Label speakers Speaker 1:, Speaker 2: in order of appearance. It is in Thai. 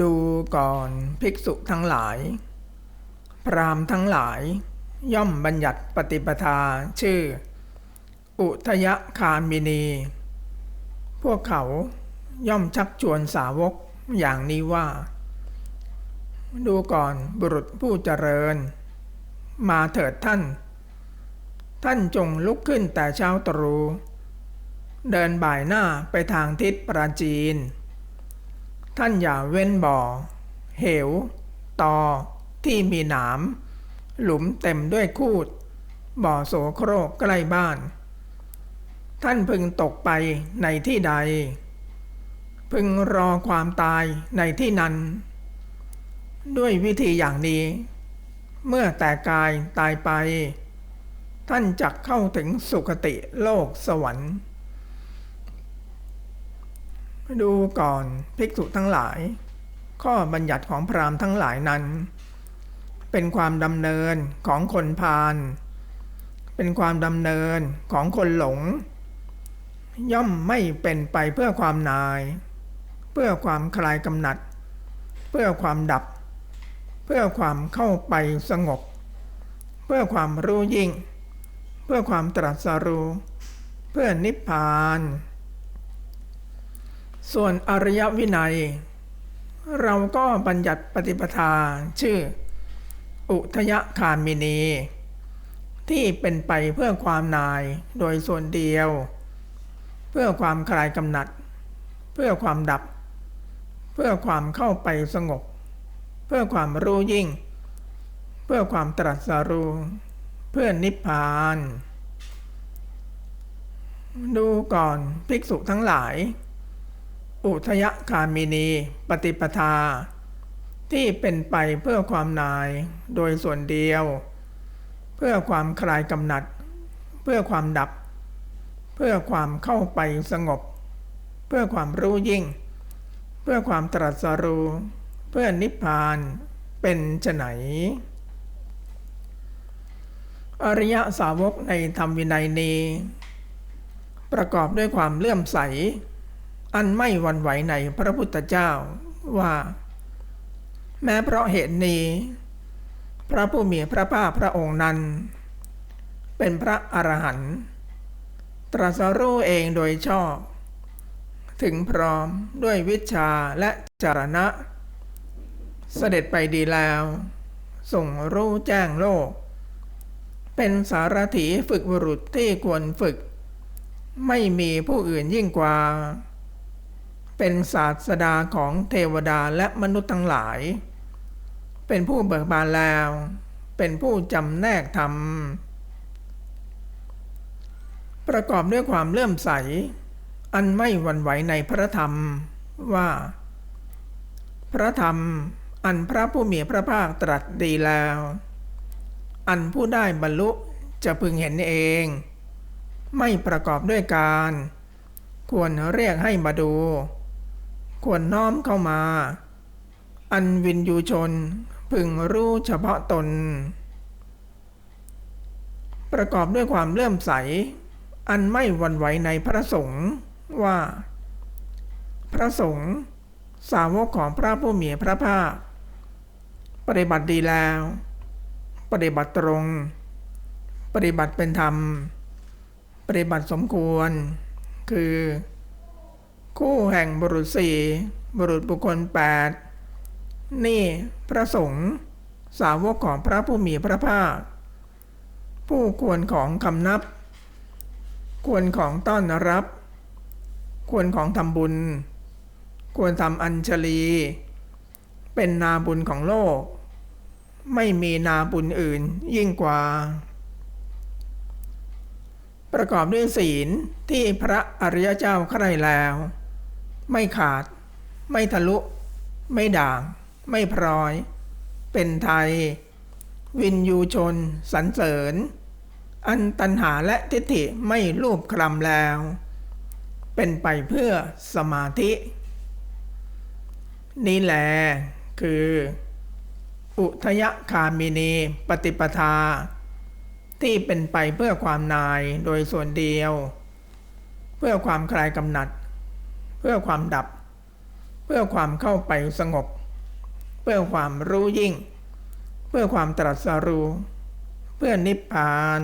Speaker 1: ดูก่อนภิกษุทั้งหลาย พรามทั้งหลาย ย่อมบัญญัติปฏิปทาชื่อ อุทยคามินี พวกเขาย่อมชักชวนสาวกอย่างนี้ว่า ดูก่อนบุรุษผู้เจริญ มาเถิดท่าน ท่านจงลุกขึ้นแต่เช้าตรู่เดินบ่ายหน้าไปทางทิศปราจีน ท่านอย่าเว้นบ่อ เหว ตอ ที่มีหนาม หลุมเต็มด้วยคูด บ่อโสโครกใกล้บ้าน ท่านพึงตกไปในที่ใด พึงรอความตายในที่นั้น ด้วยวิธีอย่างนี้ เมื่อแต่กายตายไป ท่านจักเข้าถึงสุคติโลกสวรรค์ ดูก่อนภิกษุทั้งหลาย ข้อบัญญัติของพราหมณ์ทั้งหลายนั้น เป็นความดำเนินของคนพาลเป็นความดำเนินของคนหลง ย่อมไม่เป็นไปเพื่อความนาย เพื่อความคลายกำหนัด เพื่อความดับ เพื่อความเข้าไปสงบ เพื่อความรู้ยิ่ง เพื่อความตรัสรู้ เพื่อนิพพาน ส่วนอริยวินัย เราก็บัญญัติปฏิปทาชื่อ อุทยคามินี ที่เป็นไปเพื่อความนายโดยส่วนเดียว เพื่อความคลายกำหนัด เพื่อความดับ เพื่อความเข้าไปสงบ เพื่อความรู้ยิ่ง เพื่อความตรัสรู้เพื่อนิพพาน ดูก่อนภิกษุทั้งหลาย อุทยคามินี ปฏิปทา ที่เป็นไปเพื่อความนายโดยส่วนเดียว เพื่อความคลายกำหนัด เพื่อความดับ เพื่อความเข้าไปสงบ เพื่อความรู้ยิ่ง เพื่อความตรัสรู้ เพื่อนิพพานเป็นไฉนอริยสาวกในธรรมวินัยนี้ ประกอบด้วยความเลื่อมใส อันไม่หวันไหวในพระพุทธเจ้าว่า แม้เพราะเหตุนี้ พระผู้มีพระภาคพระองค์นั้น เป็นพระอรหันต์ตรัสรู้เองโดยชอบ ถึงพร้อมด้วยวิชาและจารณะ เสด็จไปดีแล้วส่งรู้แจ้งโลก เป็นสารถีฝึกบุรุษที่ควรฝึก ไม่มีผู้อื่นยิ่งกว่า เป็นศาสดาของเทวดาและมนุษย์ทั้งหลาย เป็นผู้เบิกบานแล้ว เป็นผู้จำแนกธรรม ประกอบด้วยความเลื่อมใส อันไม่หวั่นไหวในพระธรรมว่า พระธรรมอันพระผู้มีพระภาคตรัสดีแล้ว อันผู้ได้บรรลุจะพึงเห็นเอง ไม่ประกอบด้วยการ ควรเรียกให้มาดู ควรน้อมเข้ามา อันวินยูชนพึงรู้เฉพาะตน ประกอบด้วยความเลื่อมใส อันไม่หวั่นไหวในพระสงฆ์ว่า พระสงฆ์สาวกของพระผู้มีพระภาค ปฏิบัติดีแล้ว ปฏิบัติตรง ปฏิบัติเป็นธรรม ปฏิบัติสมควร คือ คู่แห่งบุรุษสี่บุรุษบุคคลแปดนี่พระสงฆ์สาวกของพระผู้มีพระภาค ผู้ควรของคำนับ ควรของต้อนรับ ควรของทำบุญ ควรทำอัญชลี เป็นนาบุญของโลก ไม่มีนาบุญอื่นยิ่งกว่า ประกอบด้วยศีลที่พระอริยเจ้าใคร่แล้ว ไม่ขาด ไม่ทะลุ ไม่ด่าง ไม่พร้อย เป็นไทย วินยูชนสรรเสริญ อันตันหาและทิฏฐิไม่รูปคลำแล้ว เป็นไปเพื่อสมาธิ นี่แหละคือ อุทยคามินีปฏิปทา ที่เป็นไปเพื่อความนายโดยส่วนเดียว เพื่อความคลายกำหนัด พื่อความดับ เพื่อความเข้าไปสงบ เพื่อความรู้ยิ่ง เพื่อความตรัสรู้ เพื่อนิพพาน